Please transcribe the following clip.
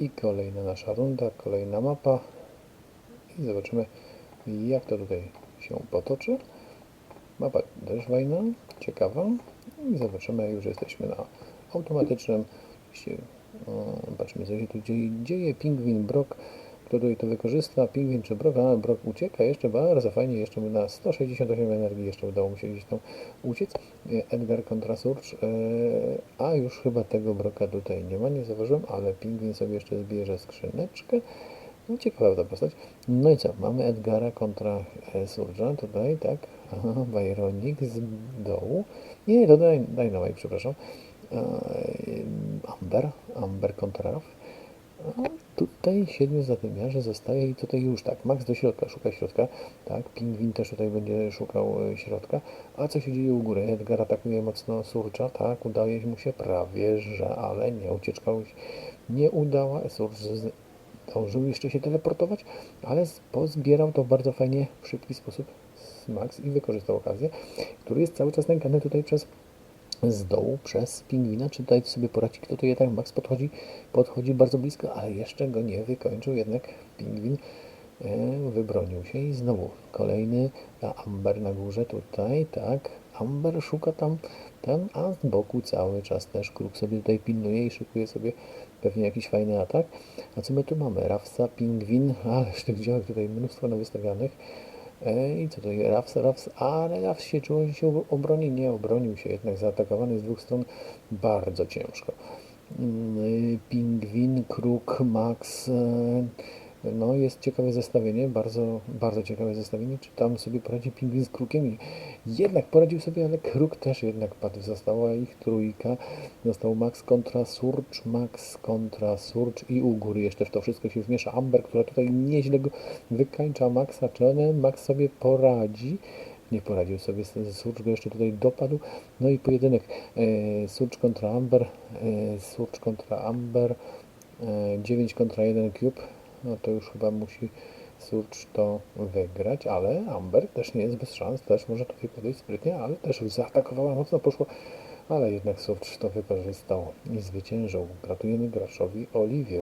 I kolejna nasza runda, kolejna mapa. I zobaczymy, jak to tutaj się potoczy. Mapa też fajna, ciekawa. I zobaczymy, już jesteśmy na automatycznym. O, Patrzmy, co się tu dzieje. Pingwin Brock, tutaj to wykorzysta. Pingwin czy Brock? A, Brock ucieka jeszcze bardzo fajnie. Jeszcze na 168 energii jeszcze udało mu się gdzieś tam uciec. E, Edgar kontra Surge. E, a już chyba tego Broka tutaj nie ma, nie zauważyłem, ale Pingwin sobie jeszcze zbierze skrzyneczkę. No ciekawa ta postać. No i co? Mamy Edgara kontra e, Surge'a tutaj, tak? Aha, Byronik z dołu. Nie, to Dyn- Dynamite, przepraszam. Amber, Amber kontra Raf. Tutaj siedmiu zadymiarzy zostaje i tutaj już tak, Max do środka, szuka środka, tak, Pingwin też tutaj będzie szukał e, środka, a co się dzieje u góry? Edgar atakuje mocno Surcza, tak, udaje mu się prawie, że, ale nie, ucieczka już nie udała, Surcz zdążył jeszcze się teleportować, ale pozbierał to bardzo fajnie, w szybki sposób Max i wykorzystał okazję, który jest cały czas nękany tutaj przez z dołu przez pingwina, czy tutaj sobie poradzi, kto tu jednak Max podchodzi, podchodzi bardzo blisko, ale jeszcze go nie wykończył, jednak pingwin e, wybronił się i znowu kolejny, a Amber na górze tutaj, tak, Amber szuka tam, tam, a z boku cały czas też kruk sobie tutaj pilnuje i szykuje sobie pewnie jakiś fajny atak. A co my tu mamy? Rafsa, pingwin, ależ tych działek tutaj mnóstwo nawystawianych. I co tutaj? Rafs, Rafs, ale Rafs się czuł, się obroni, nie obronił się, jednak zaatakowany z dwóch stron bardzo ciężko. Mm, Pingwin, Kruk, Max, e, no jest ciekawe zestawienie, bardzo, bardzo ciekawe zestawienie, czy tam sobie poradzi Pingwin z Krukiem jednak poradził sobie, ale Kruk też jednak padł, została ich trójka, został Max kontra Surge, Max kontra Surge i u góry jeszcze w to wszystko się wmiesza Amber, która tutaj nieźle go wykańcza Maxa, czy on, Max sobie poradzi, nie poradził sobie, Surge go jeszcze tutaj dopadł, no i pojedynek e, Surge kontra Amber, e, Surge kontra Amber, e, 9 kontra 1 Cube, no to już chyba musi Surge to wygrać, ale Amber też nie jest bez szans, też może tutaj podejść sprytnie, ale też zaatakowała mocno, poszło, ale jednak Surge to wykorzystał i zwyciężył. Gratulujemy graczowi Oliwie.